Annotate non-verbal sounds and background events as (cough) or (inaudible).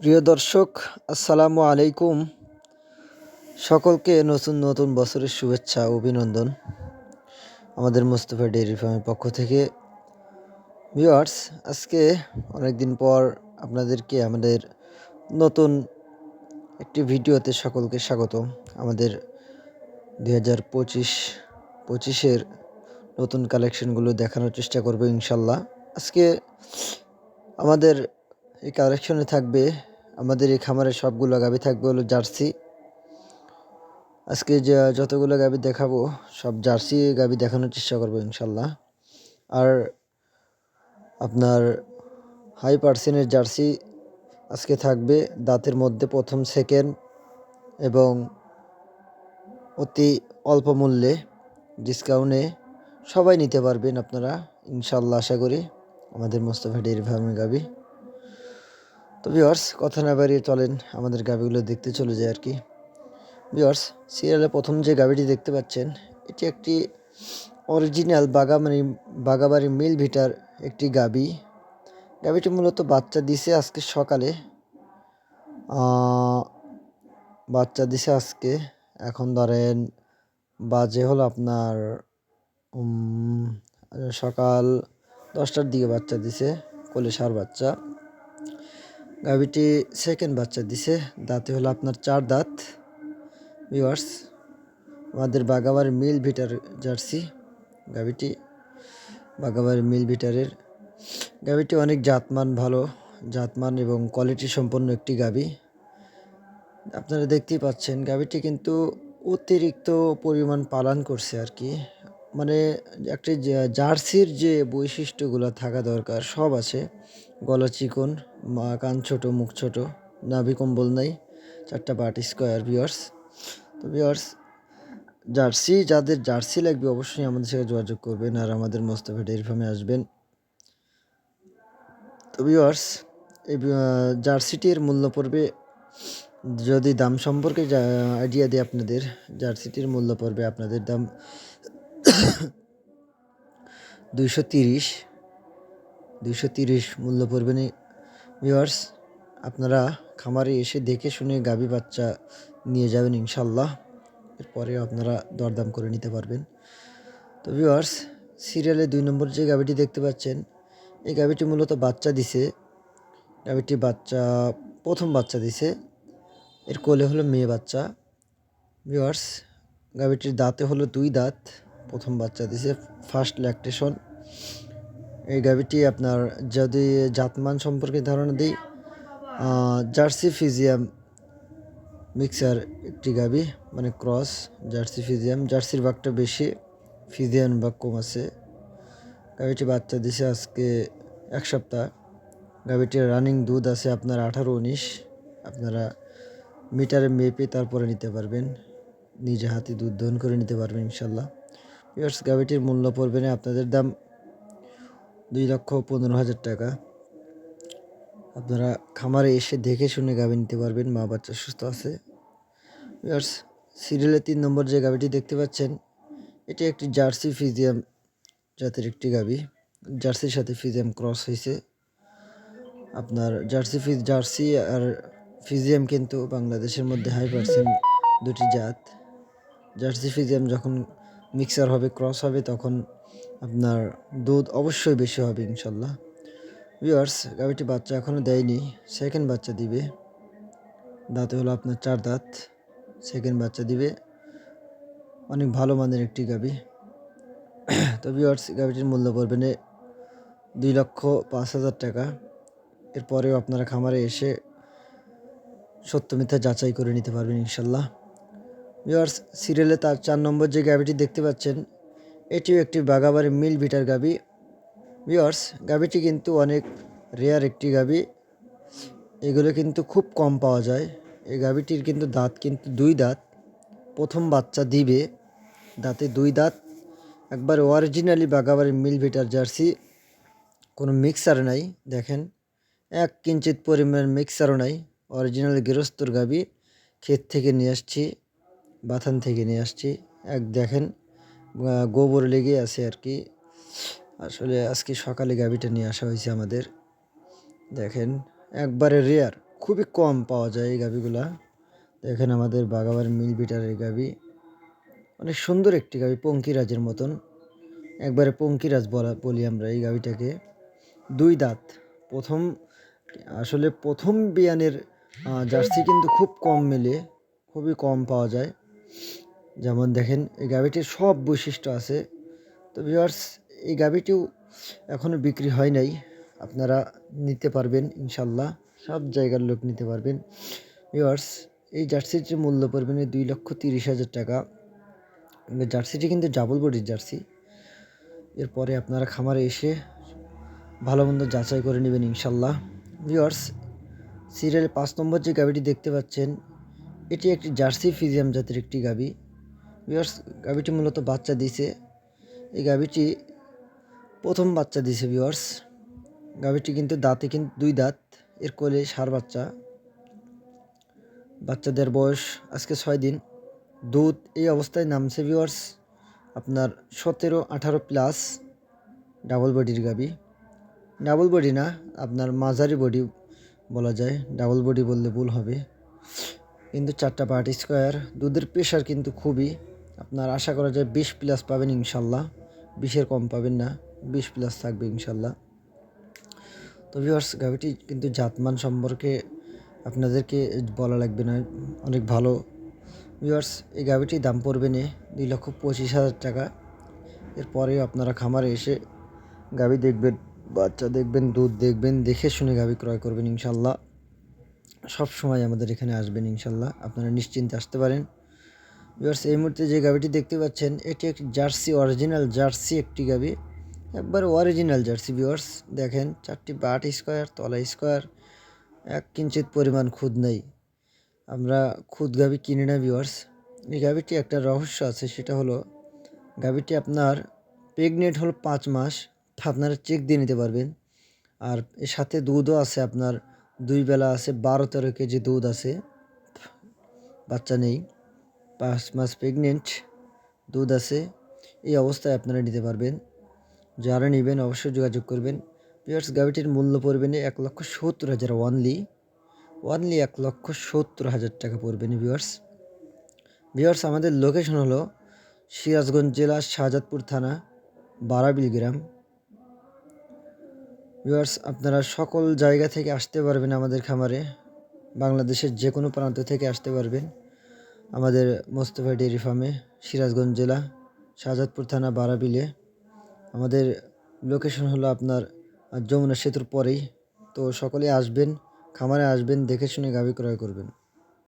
প্রিয় দর্শক, আসসালামু আলাইকুম। সকলকে নতুন নতুন বছরের শুভেচ্ছা অভিনন্দন। আমাদের মুস্তফা ডেয়ারি ফার্মের পক্ষ থেকে। ভিউয়ার্স, আজকে অনেকদিন পর আপনাদেরকে আমাদের নতুন একটি ভিডিওতে সকলকে স্বাগত আমাদের দুই হাজার পঁচিশ, পঁচিশের নতুন কালেকশনগুলো দেখানোর চেষ্টা করব ইনশাল্লাহ। আজকে আমাদের এই কালেকশনে থাকবে, আমাদের এই খামারের সবগুলো গাভি থাকবে, হলো জার্সি। আজকে যে, যতগুলো গাভি দেখাবো, সব জার্সি গাভি দেখানোর চেষ্টা করব ইনশাল্লাহ। আর আপনার হাই পার্সেন্টের জার্সি আজকে থাকবে, দাঁতের মধ্যে প্রথম সেকেন্ড এবং অতি অল্প মূল্যে ডিসকাউন্টে সবাই নিতে পারবেন আপনারা, ইনশাল্লাহ আশা করি। আমাদের মোস্তফা ডেয়ারি ফার্মের গাবি তো ভিওয়ার্স কথা না বাড়িয়ে চলেন, আমাদের গাবিগুলো দেখতে চলে যায় আর কি। ভিওয়ার্স সিরিয়ালে প্রথম যে গাবিটি দেখতে পাচ্ছেন, এটি একটি অরিজিনাল বাগাবাড়ি বাগাবাড়ি মিল ভিটার একটি গাবি। গাবিটি মূলত বাচ্চা দিছে আজকে সকালে। বাচ্চা দিছে আজকে। এখন ধরেন বাজে হলো আপনার সকাল দশটার দিকে বাচ্চা দিছে, কোলে সার বাচ্চা। গাভিটি সেকেন্ড বাচ্চা দিছে। দাঁতে হলো আপনার চার দাঁত। ভিওয়ার্স আমাদের বাগাবার মিল ভিটার জার্সি। গাভিটি বাগাবার মিল ভিটারের। গাভিটি অনেক জাতমান, ভালো জাতমান এবং কোয়ালিটি সম্পন্ন একটি গাভি। আপনারা দেখতেই পাচ্ছেন গাভিটি কিন্তু অতিরিক্ত পরিমাণ পালন করছে আর কি। মানে একটি জার্সির যে বৈশিষ্ট্যগুলো থাকা দরকার, সব আছে। গলা চিকন, মা কান ছোট, মুখ ছোট, নাভি কম্বল নাই, চারটা বাট স্কোয়ার বিয়ার্স তো বিয়ার্স জার্সি, যাদের জার্সি লাগবে অবশ্যই আমাদের সাথে যোগাযোগ করবেন আর আমাদের মোস্তফা ডেয়ারি ফার্মে আসবেন। তো বিয়ার্স এই জার্সিটির মূল্য পড়বে, যদি দাম সম্পর্কে আইডিয়া দিই আপনাদের, জার্সিটির মূল্য পড়বে আপনাদের দাম (coughs) দুইশো তিরিশ। দুইশো তিরিশ মূল্য পড়বে ভিওয়ার্স আপনারা খামারে এসে দেখে শুনে গাভী বাচ্চা নিয়ে যাবেন ইনশাল্লাহ। এরপরে আপনারা দরদাম করে নিতে পারবেন। তো ভিওয়ার্স সিরিয়ালে দুই নম্বর যে গাভীটি দেখতে পাচ্ছেন, এই গাভীটি মূলত বাচ্চা দিছে। গাভীটি বাচ্চা, প্রথম বাচ্চা দিছে। এর কোলে হলো মেয়ে বাচ্চা। ভিওয়ার্স গাভীটির দাঁতে হলো দুই দাঁত। প্রথম বাচ্চা দিছে ফার্স্ট ল্যাকটেশন এই গাভিটি আপনার যদি জাতমান সম্পর্কে ধারণা দিই জার্সি ফিজিয়াম মিক্সার একটি গাভি মানে ক্রস জার্সি ফিজিয়াম। জার্সির ভাগটা বেশি ফিজিয়াম বাঘ কম আছে। গাভিটি বাচ্চা দিছে আজকে এক সপ্তাহ। গাভিটির রানিং দুধ আছে আপনার আঠারো উনিশ। আপনারা মিটারে মেপে তারপরে নিতে পারবেন। নিজে হাতে দুধ দহন করে নিতে পারবেন ইনশাল্লাহ। পিয়ার্স গাভিটির মূল্য পড়বে না, আপনাদের দাম দুই লক্ষ পনেরো হাজার টাকা। আপনারা খামারে এসে দেখে শুনে গাভি নিতে পারবেন, মা বাচ্চা সুস্থ আছে। সিরিয়ালের তিন নম্বর যে গাভিটি দেখতে পাচ্ছেন, এটি একটি জার্সি ফিজিয়াম জাতের একটি গাভি। জার্সির সাথে ফিজিয়াম ক্রস হয়েছে। আপনার জার্সি ফিজ, জার্সি আর ফিজিয়াম কিন্তু বাংলাদেশের মধ্যে হাই পার্সেন্ট দুটি জাত। জার্সি ফিজিয়াম যখন মিক্সার হবে, ক্রস হবে, তখন আপনার দুধ অবশ্যই বেশি হবে, ইনশাল্লাহ। ভিওয়ার্স গাভিটি বাচ্চা এখনও দেয়নি সেকেন্ড বাচ্চা দিবে। দাঁতে হলো আপনার চার দাঁত সেকেন্ড বাচ্চা দিবে। অনেক ভালো মানের একটি গাভি। তো ভিওয়ার্স গাভিটির মূল্য পড়বে দুই লক্ষ পাঁচ হাজার টাকা। এরপরেও আপনারা খামারে এসে সত্য মিথ্যা যাচাই করে নিতে পারবেন, ইনশাল্লাহ। ভিওয়ার্স সিরিয়ালে তার চার নম্বর যে গাভিটি দেখতে পাচ্ছেন এটিও একটি বাগাবাড়ি মিল ভিটার গাবি ভিওয়ার্স গাবিটি কিন্তু অনেক রেয়ার একটি গাবি এগুলো কিন্তু খুব কম পাওয়া যায়। এই গাবিটির কিন্তু দাঁত কিন্তু দুই দাঁত। প্রথম বাচ্চা দিবে, দাঁতে দুই দাঁত। একবার অরিজিনালি বাগাবাড়ি মিল ভিটার জার্সি, কোনো মিক্সার নাই, দেখেন। এক কিঞ্চিত পরিমাণ মিক্সারও নাই অরিজিনাল গৃহস্থর গাবি ক্ষেত থেকে নিয়ে আসছি, বাথান থেকে নিয়ে আসছি। এক দেখেন গোবর লেগে আছে আর কি। আসলে আজকে সকালে গাভিটা নিয়ে আসা হয়েছে আমাদের। দেখেন, একবারে রেয়ার খুবই কম পাওয়া যায় এই গাভিগুলা। দেখেন আমাদের বাগাবার মিল বিটারের গাভি। অনেক সুন্দর একটি গাভি, পঙ্কিরাজের মতন। একবারে পঙ্কিরাজ বলা, বলি আমরা এই গাভিটাকে। দুই দাঁত। প্রথম, আসলে প্রথম বিয়ানের জার্সি কিন্তু খুব কম মেলে, খুবই কম পাওয়া যায়। যেমন দেখেন, এই গাভিটির সব বৈশিষ্ট্য আছে। তো ভিউয়ার্স এই গাভিটিও এখনও বিক্রি হয় নাই। আপনারা নিতে পারবেন ইনশাল্লাহ সব জায়গার লোক নিতে পারবেন। ভিউয়ার্স এই জার্সির যে মূল্য পড়বেন দুই লক্ষ তিরিশ হাজার টাকা। জার্সিটি কিন্তু ডাবল বডির জার্সি। এরপরে আপনারা খামারে এসে ভালো মন্দ যাচাই করে নেবেন ইনশাল্লাহ ভিউয়ার্স সিরিয়াল পাঁচ নম্বর যে গাভিটি দেখতে পাচ্ছেন, এটি একটি জার্সি ফিজিয়াম জাতের একটি গাভি। ভিউয়ার্স গাভিটি মূলত বাচ্চা দিছে। এই গাভিটি প্রথম বাচ্চা দিছে ভিউয়ার্স গাভিটি কিন্তু দাঁতে কিন্তু দুই দাঁত, এর কোলে সার বাচ্চা। বাচ্চাদের বয়স আজকে ছয় দিন। দুধ এই অবস্থায় নামছে ভিউয়ার্স আপনার সতেরো, আঠারো প্লাস ডাবল বডির গাবি ডাবল বডি না, আপনার মাঝারি বডি বলা যায়। ডাবল বডি বললে ভুল হবে। কিন্তু চারটা পার্ট স্কোয়ার দুধের প্রেশার কিন্তু খুবই। আপনার আশা করা যায় বিশ প্লাস পাবেন ইনশাল্লাহ। বিশের কম পাবেন না, বিশ প্লাস থাকবে ইনশাল্লাহ। তো ভিউয়ার্স গাভিটি কিন্তু জাতমান সম্পর্কে আপনাদেরকে বলা লাগবে না, অনেক ভালো। ভিউয়ার্স এই গাভিটির দাম পড়বে নে দুই লক্ষ পঁচিশ হাজার টাকা। এরপরেও আপনারা খামারে এসে গাভি দেখবেন, বাচ্চা দেখবেন, দুধ দেখবেন, দেখে শুনে গাভি ক্রয় করবেন ইনশাল্লাহ। সব সময় আমাদের এখানে আসবেন ইনশাল্লাহ, আপনারা নিশ্চিন্তে আসতে পারেন। ভিউয়ার্স এই মুহূর্তে যে গাভিটি দেখতে পাচ্ছেন, এটি একটি জার্সি অরিজিনাল জার্সি একটি গাভি একবার অরিজিনাল জার্সি ভিউয়ার্স দেখেন, চারটি বাট স্কোয়ার, তলা স্কোয়ার, এক কিঞ্চিত পরিমাণ খুদ নেই। আমরা খুদ গাভি কিনি না ভিউয়ার্স এই গাভিটি একটা রহস্য আছে, সেটা হলো গাভিটি আপনার প্রেগনেন্ট হলো পাঁচ মাস আপনারা চেক দিয়ে নিতে পারবেন। আর এর সাথে দুধও আছে আপনার, দুই বেলা আছে, বারো তেরো কেজি দুধ আছে। বাচ্চা নেই। পাঁচ মাস প্রেগনেন্ট দুধ আছে, এই অবস্থায় আপনারা নিতে পারবেন। যারা নেবেন অবশ্যই যোগাযোগ করবেন। পিয়ার্স গাভিটির মূল্য পড়বে না এক লক্ষ সত্তর হাজার ওয়ানলি ওয়ানলি এক লক্ষ সত্তর হাজার টাকা পড়বে না ভিউয়ার্স ভিউয়ার্স আমাদের লোকেশন হলো সিরাজগঞ্জ জেলা শাহজাদপুর থানা, বারাবিল গ্রাম। ভিউয়ার্স আপনারা সকল জায়গা থেকে আসতে পারবেন আমাদের খামারে। বাংলাদেশের যে কোনো প্রান্ত থেকে আসতে পারবেন। আমাদের মোস্তফা ডেয়ারি ফার্মে সিরাজগঞ্জ জেলা, শাহজাদপুর থানা বারাবিলে। আমাদের লোকেশন হলো আপনার যমুনা সেতুর পরেই। তো সকলে আসবেন, খামারে আসবেন, দেখে শুনে গাভী ক্রয় করবেন।